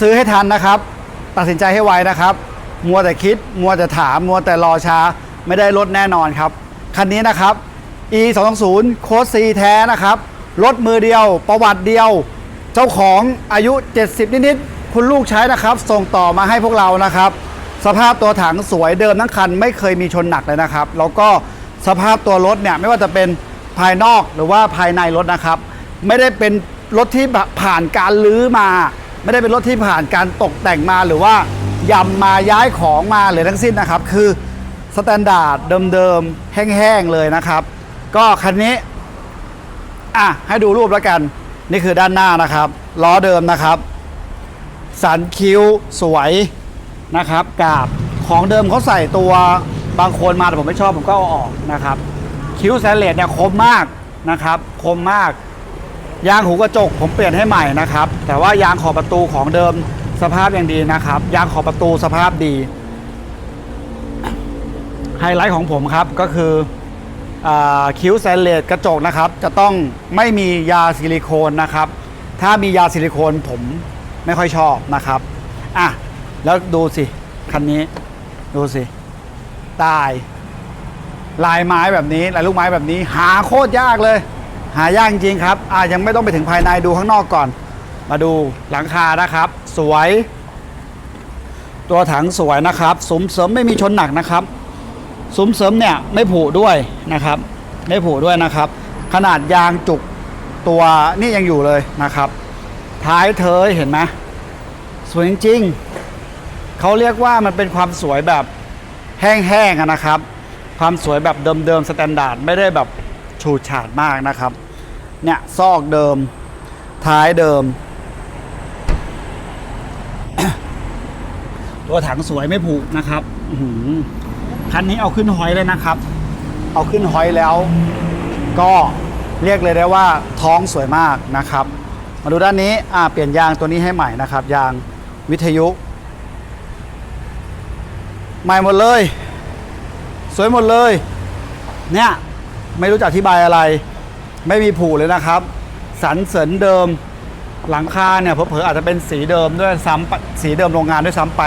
ซื้อให้ทันนะครับ ตัดสินใจให้ไวนะครับ มัวแต่คิด มัวแต่ถาม มัวแต่รอช้า ไม่ได้รถแน่นอนครับ คันนี้นะครับ e 2 2 0โค้ด C แท้นะครับรถมือเดียว ประวัติเดียว เจ้าของอายุ 70 นิดๆ คุณลูกใช้นะครับ ส่งต่อมาให้พวกเรานะครับ สภาพตัวถังสวยเดิมทั้งคัน ไม่เคยมีชนหนักเลยนะครับ แล้วก็สภาพตัวรถเนี่ยไม่ว่าจะเป็นภายนอกหรือว่าภายในรถนะครับ ไม่ได้เป็นรถที่ผ่านการลื้อมา ไม่ได้เป็นรถที่ผ่านการตกแต่งมาหรือว่ายำมาย้ายของมาเลยทั้งสิ้นนะครับ คือสแตนดาร์ดเดิมๆแห้งๆเลยนะครับ ก็คันนี้อะให้ดูรูปแล้วกัน นี่คือด้านหน้านะครับล้อเดิมนะครับสันคิ้วสวยนะครับกาบของเดิมเขาใส่ตัวบางคนมาแต่ผมไม่ชอบผมก็เอาออกนะครับ คิ้วแซนเลสเนี่ยคมมากนะครับ คมมาก ยางหูกระจกผมเปลี่ยนให้ใหม่นะครับ แต่ว่ายางขอบประตูของเดิมสภาพยังดีนะครับ ยางขอบประตูสภาพดี ไฮไลท์ของผมครับก็คืออคิ้วแซนเลสกระจกนะครับ จะต้องไม่มียาซิลิโคนนะครับ ถ้ามียาซิลิโคนผมไม่ค่อยชอบนะครับอะแล้วดูสิ คันนี้ ดูสิ ตาย ลายไม้แบบนี้ ลายลูกไม้แบบนี้ หาโคตรยากเลย หายากจริงครับอะยังไม่ต้องไปถึงภายในดูข้างนอกก่อน มาดูหลังคานะครับ สวย ตัวถังสวยนะครับสมเสริมไม่มีชนหนักนะครับซุ้มเสริมเนี่ยไม่ผุด้วยนะครับ ไม่ผุด้วยนะครับ ขนาดยางจุกตัวนี่ยังอยู่เลยนะครับ ท้ายเธอเห็นไหมสวยจริงๆเขาเรียกว่ามันเป็นความสวยแบบแห้งๆนะครับ ความสวยแบบเดิมๆสแตนดาร์ดไม่ได้แบบฉูดฉาดมากนะครับ เนี่ยซอกเดิม ท้ายเดิม ตัวถังสวยไม่ผุนะครับคันนี้เอาขึ้นหอยเลยนะครับ เอาขึ้นหอยแล้ว ก็เรียกเลยได้ว่าท้องสวยมากนะครับ มาดูด้านนี้อ่าเปลี่ยนยางตัวนี้ให้ใหม่นะครับ ยางวิทยุ ใหม่หมดเลย สวยหมดเลย เนี่ย ไม่รู้จะอธิบายอะไร ไม่มีผูเลยนะครับ สันเสริญเดิมหลังคาเนี่ยเผลอๆอาจจะเป็นสีเดิมด้วยซ้ำสีเดิมโรงงานด้วยซ้ำไป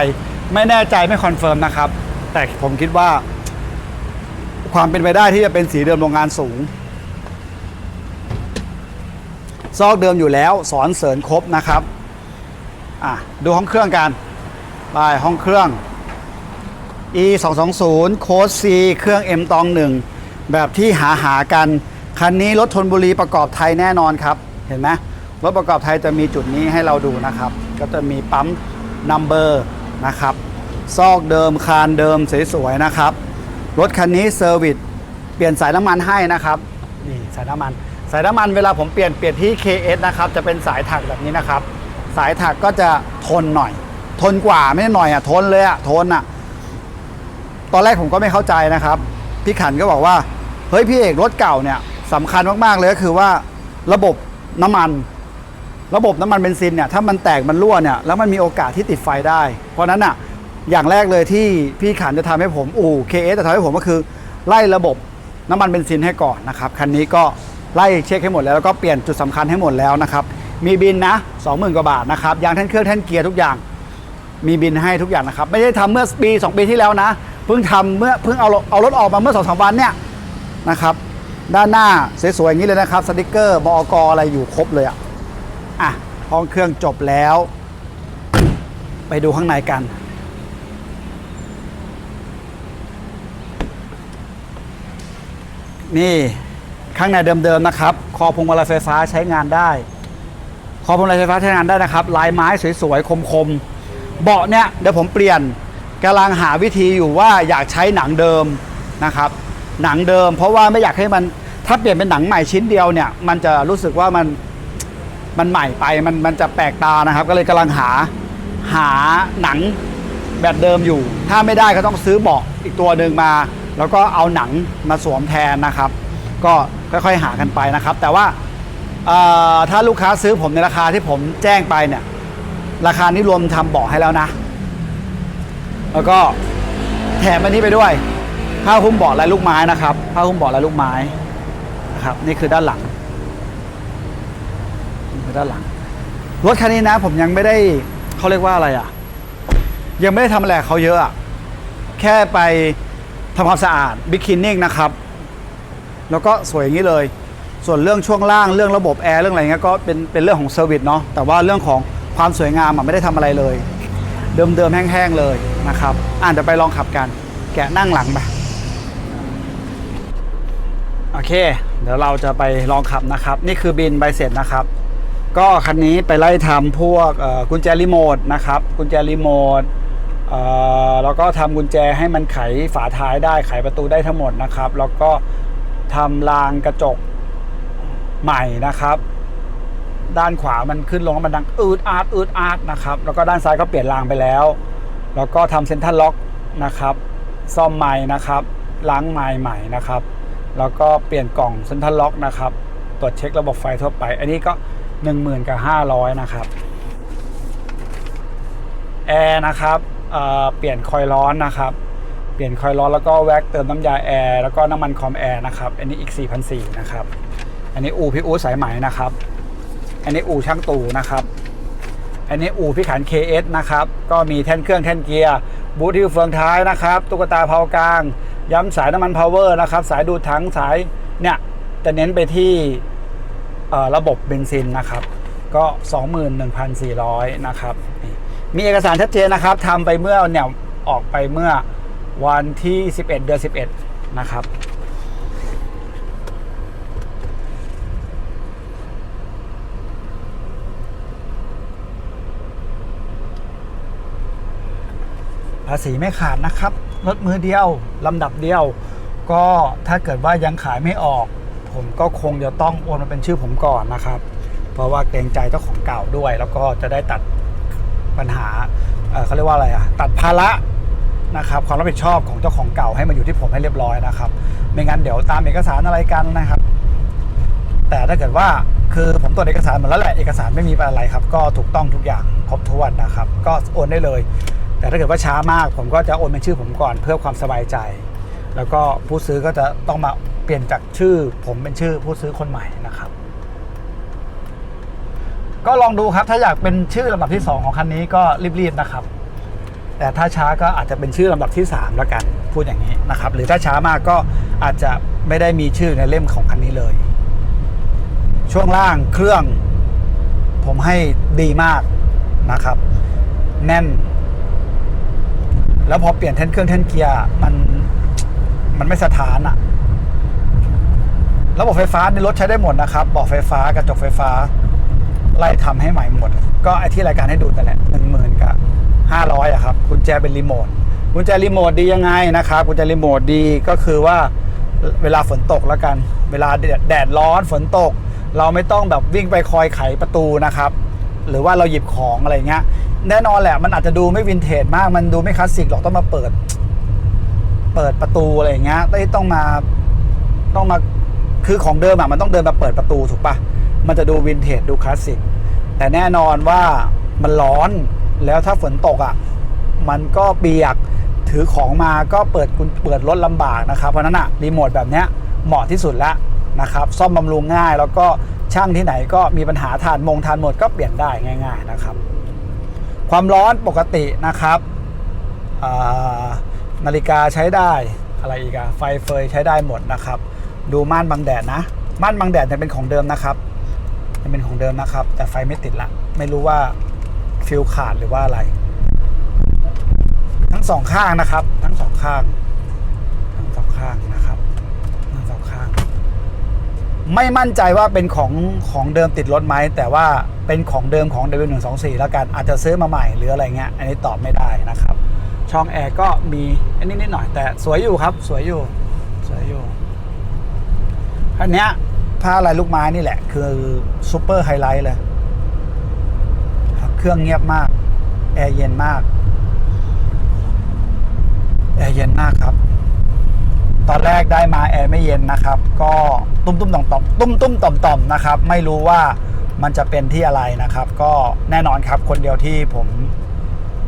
ไม่แน่ใจไม่คอนเฟิร์มนะครับ แต่ผมคิดว่า ความเป็นไปได้ที่จะเป็นสีเดิมโรงงานสูง ซอกเดิมอยู่แล้วสอนเสริญครบนะครับอะดูห้องเครื่องกันไปห้องเครื่อง e 2 2 0โค้ด C เครื่อง M ตองหนึ่งแบบที่หาหากัน คันนี้รถทนบุรีประกอบไทยแน่นอนครับ เห็นไหมรถประกอบไทยจะมีจุดนี้ให้เราดูนะครับ ก็จะมีปั๊มนัมเบอร์นะครับ ซอกเดิมคานเดิมสวยๆนะครับ รถคันนี้เซอร์วิสเปลี่ยนสายน้ำมันให้นะครับนี่สายน้ำมันสายน้ำมันเวลาผมเปลี่ยนเปลี่ยนที่ KS นะครับจะเป็นสายถักแบบนี้นะครับ สายถักก็จะทนหน่อย ทนกว่าไม่หน่อยอะทนเลยอะทนอะตอนแรกผมก็ไม่เข้าใจนะครับ พี่ขันก็บอกว่าเฮ้ยพี่เอกรถเก่าเนี่ย สำคัญมาก ๆ เลยก็คือว่าระบบน้ำมัน ระบบน้ำมันเบนซินเนี่ยถ้ามันแตกมันรั่วเนี่ยแล้วมันมีโอกาสที่ติดไฟได้ เพราะนั้นอะอย่างแรกเลยที่พี่ขันจะทำให้ผมอู่ KS จะทำให้ผมก็คือไล่ระบบน้ำมันเบนซินให้ก่อนนะครับคันนี้ก็ไล่เช็คให้หมดแล้วแล้วก็เปลี่ยนจุดสำคัญให้หมดแล้วนะครับมีบินนะ 20,000 กว่าบาทนะครับยางแท่นเครื่องแท่นเกียร์ทุกอย่าง มีบินให้ทุกอย่างนะครับ ไม่ได้ทำเมื่อปี 2 ปีที่แล้วนะ เพิ่งทำเมื่อเพิ่งเอาเอารถออกมาเมื่อสองสามวันเนี่ยนะครับ ด้านหน้าสวยๆอย่างนี้เลยนะครับสติกเกอร์บอกอะไรอยู่ครบเลยอะอะห้องเครื่องจบแล้ว ไปดูข้างในกัน นี่ข้างในเดิมๆนะครับ คอพวงมาลัยไฟฟ้าใช้งานได้ คอพวงมาลัยไฟฟ้าใช้งานได้นะครับ ลายไม้สวยๆคมๆเบาะเนี่ยเดี๋ยวผมเปลี่ยนกำลังหาวิธีอยู่ว่าอยากใช้หนังเดิมนะครับ หนังเดิม เพราะว่าไม่อยากให้มัน ถ้าเปลี่ยนเป็นหนังใหม่ชิ้นเดียวเนี่ย มันจะรู้สึกว่ามันมันใหม่ไปมันมันจะแปลกตานะครับ ก็เลยกำลังหาหาหนังแบบเดิมอยู่ ถ้าไม่ได้ก็ต้องซื้อเบาะอีกตัวหนึ่งมา แล้วก็เอาหนังมาสวมแทนนะครับ ก็ค่อยๆหากันไปนะครับ แต่ว่าถ้าลูกค้าซื้อผมในราคาที่ผมแจ้งไปเนี่ย ราคานี้รวมทำเบาะให้แล้วนะ แล้วก็แถมอันนี้ไปด้วยผ้าหุ้มเบาะลายลูกไม้นะครับผ้าหุ้มเบาะลายลูกไม้ นะครับนี่คือด้านหลังนี่คือด้านหลัง รถคันนี้นะ ผมยังไม่ได้เขาเรียกว่าอะไรอะ ยังไม่ได้ทำอะไรเขาเยอะอะแค่ไปทำความสะอาดบิ๊กคินนิ่งนะครับ แล้วก็สวยอย่างนี้เลย ส่วนเรื่องช่วงล่างเรื่องระบบแอร์เรื่องอะไรเงี้ยก็เป็นเป็นเรื่องของเซอร์วิสเนาะแต่ว่าเรื่องของความสวยงามอะไม่ได้ทำอะไรเลย เดิมๆแห้งๆเลยนะครับอ่านเดี๋ยวไปลองขับกัน แกะนั่งหลังไปโอเค เดี๋ยวเราจะไปลองขับนะครับ นี่คือบินใบเสร็จนะครับ ก็คันนี้ไปไล่ทำพวกกุญแจรีโมทนะครับ กุญแจรีโมทแล้วก็ทำกุญแจให้มันไขฝาท้ายได้ไขประตูได้ทั้งหมดนะครับ แล้วก็ทำรางกระจกใหม่นะครับ ด้านขวามันขึ้นลงมันดังอืดอาดอืดอาดนะครับ แล้วก็ด้านซ้ายก็เปลี่ยนรางไปแล้ว แล้วก็ทำเซ็นทรัลล็อกนะครับ ซ่อมไม้นะครับล้างไม้ใหม่นะครับ แล้วก็เปลี่ยนกล่องเซ็นทรัลล็อกนะครับตรวจเช็คระบบไฟทั่วไป อันนี้ก็ 1 0,000กับ500 นะครับแอร์นะครับเเปลี่ยนคอยล์ร้อนนะครับ เปลี่ยนคอยล์ร้อนแล้วก็แว็กเติมน้ำยาแอร์แล้วก็น้ำมันคอมแอร์นะครับอันนี้อีก 4,400นะครับอันนี้อูพี่อูสายไหมนะครับ อันนี้อูช่างตู่นะครับ อันนี้อูพี่ขัน KS นะครับก็มีแท่นเครื่องแท่นเกียร์บูทที่เฟืองท้ายนะครับตุ๊กตาเพากลาง ย้ำสายน้ำมันพาวเวอร์นะครับ สายดูดถังสายเนี่ยจะเน้นไปที่ระบบเบนซินนะครับ ก็ 21,400 นะครับนี่มีเอกสารชัดเจนนะครับทำไปเมื่อเนี่ยออกไปเมื่อวันที่ 11 เดือน 11 นะครับภาษีไม่ขาดนะครับ รถมือเดียวลำดับเดียว ก็ถ้าเกิดว่ายังขายไม่ออก ผมก็คงจะต้องโอนมาเป็นชื่อผมก่อนนะครับ เพราะว่าเกรงใจเจ้าของเก่าด้วย แล้วก็จะได้ตัดปัญหาเเขาเรียกว่าอะไรอะตัดภาระนะครับความรับผิดชอบของเจ้าของเก่าให้มาอยู่ที่ผมให้เรียบร้อยนะครับ ไม่งั้นเดี๋ยวตามเอกสารอะไรกันนะครับ แต่ถ้าเกิดว่าคือผมตรวจเอกสารหมดแล้วแหละเอกสารไม่มีอะไรครับ ก็ถูกต้องทุกอย่างครบถ้วนนะครับ ก็โอนได้เลย แต่ถ้าเกิดว่าช้ามากผมก็จะโอนเป็นชื่อผมก่อนเพื่อความสบายใจ แล้วก็ผู้ซื้อก็จะต้องมาเปลี่ยนจากชื่อ ผมเป็นชื่อผู้ซื้อคนใหม่นะครับ ก็ลองดูครับถ้าอยากเป็นชื่อลำดับที่ 2 ของคันนี้ก็รีบๆนะครับ แต่ถ้าช้าก็อาจจะเป็นชื่อลำดับที่3แล้วกันพูดอย่างนี้นะครับ หรือถ้าช้ามากก็อาจจะไม่ได้มีชื่อในเล่มของคันนี้เลย ช่วงล่างเครื่อง ผมให้ดีมากนะครับ แน่น แล้วพอเปลี่ยนแท่นเครื่องแท่นเกียร์มันมันไม่สถานอะระบบไฟฟ้าในรถใช้ได้หมดนะครับบาะไฟฟ้ากระจกไฟฟ้า ไล่ทำให้ใหม่หมด ก็ไอที่รายการให้ดูแต่แหละหนึ่งหมื่นกับห้าร้อยอะครับกุญแจเป็นรีโมทกุญแจรีโมทดียังไงนะครับกุญแจรีโมทดีก็คือว่าเวลาฝนตกแล้วกัน เวลาแดดแดดร้อนฝนตก เราไม่ต้องแบบวิ่งไปคอยไขประตูนะครับ หรือว่าเราหยิบของอะไรเงี้ย แน่นอนแหละ มันอาจจะดูไม่วินเทจมาก มันดูไม่คลาสสิกหรอกต้องมาเปิด เปิดประตูอะไรอย่างเงี้ยต้องต้องมาต้องมาคือของเดิมอะมันต้องเดินมาเปิดประตูถูกปะมันจะดูวินเทจดูคลาสสิกแต่แน่นอนว่ามันร้อนแล้วถ้าฝนตกอะมันก็เปียกถือของมาก็เปิดกุญเปิดรถลำบากนะครับเพราะนั้นอะรีโมทแบบเนี้ยเหมาะที่สุดแล้วนะครับ ซ่อมบำรุงง่ายแล้วก็ช่างที่ไหนก็มีปัญหาทานมงทานหมดก็เปลี่ยนได้ง่าย ๆ นะครับ ความร้อนปกตินะครับนาฬิกาใช้ได้อะไรอีกอะไฟเฟยใช้ได้หมดนะครับ ดูม่านบังแดดนะ ม่านบังแดดเนี่ยเป็นของเดิมนะครับยังเป็นของเดิมนะครับ แต่ไฟไม่ติดละ ไม่รู้ว่าฟิลขาดหรือว่าอะไร ทั้งสองข้างนะครับ ทั้งสองข้าง ทั้งสองข้าง ไม่มั่นใจว่าเป็นของของเดิมติดรถไหมแต่ว่าเป็นของเดิมของ W124 แล้วกันอาจจะซื้อมาใหม่หรืออะไรเงี้ยอันนี้ตอบไม่ได้นะครับ ช่องแอร์ก็มีอันนี้นิดหน่อยแต่สวยอยู่ครับ สวยอยู่สวยอยู่อันเนี้ยผ้าลายลูกไม้นี่แหละ คือซูเปอร์ไฮไลท์เลยครับเครื่องเงียบมาก แอร์เย็นมาก แอร์เย็นมากครับ ตอนแรกได้มาแอร์ไม่เย็นนะครับ ก็ตุ้มตุ้มต่อมต่อมตุ้มตุ้มต่อมต่อมนะครับ ไม่รู้ว่ามันจะเป็นที่อะไรนะครับ ก็แน่นอนครับคนเดียวที่ผม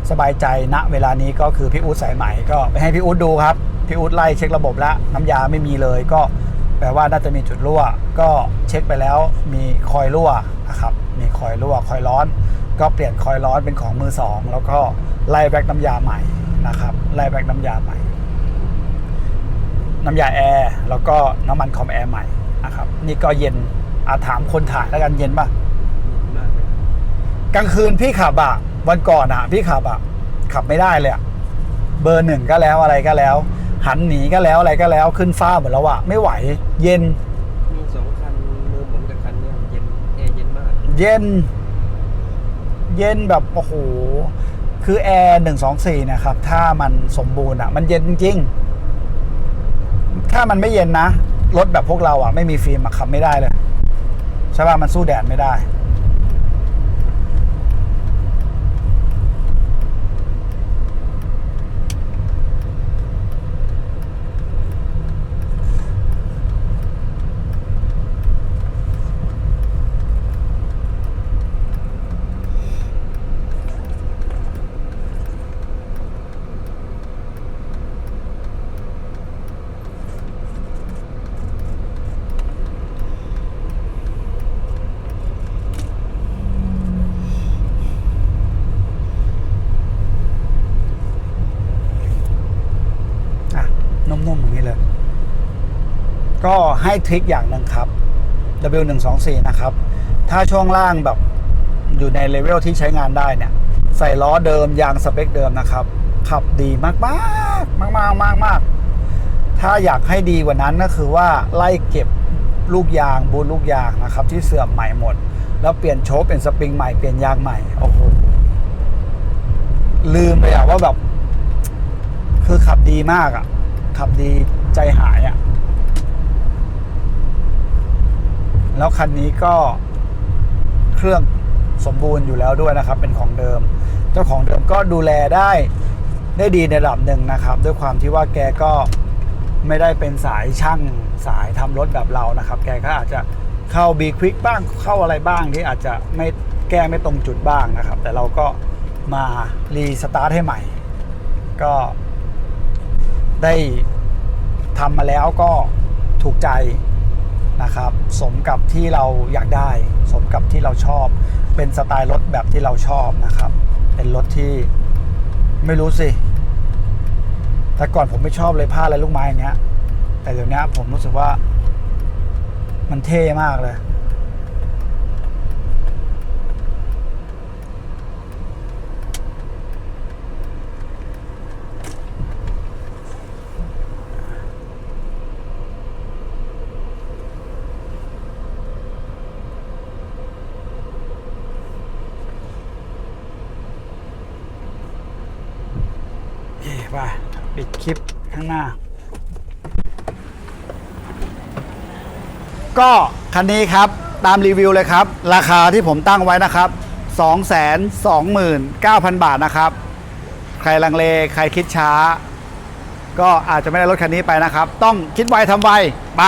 สบายใจณเวลานี้ก็คือพี่อุ๊ดสายไหม่ก็ไปให้พี่อุ๊ดดูครับพี่อุ๊ดไล่เช็คระบบแล้วน้ำยาไม่มีเลย ก็แปลว่าน่าจะมีจุดรั่ว ก็เช็คไปแล้วมีคอยรั่วนะครับมีคอยรั่วคอยร้อน ก็เปลี่ยนคอยร้อนเป็นของมือสองแล้วก็ไล่แบกน้ำยาใหม่นะครับไล่แบกน้ำยาใหม่ น้ำยาแอร์แล้วก็น้ำมันคอมแอร์ใหม่นะครับนี่ก็เย็นอาถามคนถ่ายแล้วกันเย็นป่ะมากเลยกลางคืนพี่ขับอะวันก่อนอะพี่ขับอะขับไม่ได้เลยอะเบอร์หนึ่งก็แล้วอะไรก็แล้ว หันหนีก็แล้วอะไรก็แล้วขึ้นฟ้าหมดแล้วอะไม่ไหว เย็นมีสองคันมือผมกับคันเนี้ยเย็นแอร์เย็นมาก เย็น เย็นแบบโอ้โหคือแอร์หนึ่งสองสี่นะครับ ถ้ามันสมบูรณ์อะมันเย็นจริงๆ ถ้ามันไม่เย็นนะ รถแบบพวกเราอะ ไม่มีฟิล์มขับไม่ได้เลย ใช่ป่ะมันสู้แดดไม่ได้ อะนุ่มๆอย่างนี้เลย ก็ให้ทริคอย่างหนึ่งครับ W124 นะครับ ถ้าช่วงล่างแบบอยู่ในเลเวลที่ใช้งานได้เนี่ย ใส่ล้อเดิมยางสเปคเดิมนะครับ ขับดีมากมากมากมากมากมากถ้าอยากให้ดีกว่านั้นก็คือว่าไล่เก็บลูกยางบูนลูกยางนะครับ ที่เสื่อมใหม่หมด แล้วเปลี่ยนโชคเป็นสปริงใหม่เปลี่ยนยางใหม่โอ้โหลืมไปอะว่าแบบ คือขับดีมากอะขับดีใจหายอะ แล้วคันนี้ก็เครื่องสมบูรณ์อยู่แล้วด้วยนะครับ เป็นของเดิม เจ้าของเดิมก็ดูแลได้ได้ดีในระดับหนึ่งนะครับ ด้วยความที่ว่าแกก็ไม่ได้เป็นสายช่างสายทำรถแบบเรานะครับ แกก็อาจจะเข้าบีควิกบ้างเข้าอะไรบ้างที่อาจจะไม่แก้ไม่ตรงจุดบ้างนะครับ แต่เราก็มารีสตาร์ทให้ใหม่ ก็ได้ทำมาแล้วก็ถูกใจ นะครับ สมกับที่เราอยากได้ สมกับที่เราชอบ เป็นสไตล์รถแบบที่เราชอบนะครับ เป็นรถที่ไม่รู้สิ แต่ก่อนผมไม่ชอบเลยผ้าอะไรลูกไม้อย่างเงี้ย แต่เดี๋ยวนี้ผมรู้สึกว่ามันเท่มากเลย ไปปิดคลิปข้างหน้า ก็คันนี้ครับตามรีวิวเลยครับ ราคาที่ผมตั้งไว้นะครับ 229,000 บาทนะครับ ใครลังเลใครคิดช้า ก็อาจจะไม่ได้รถคันนี้ไปนะครับ ต้องคิดไวทำไวไป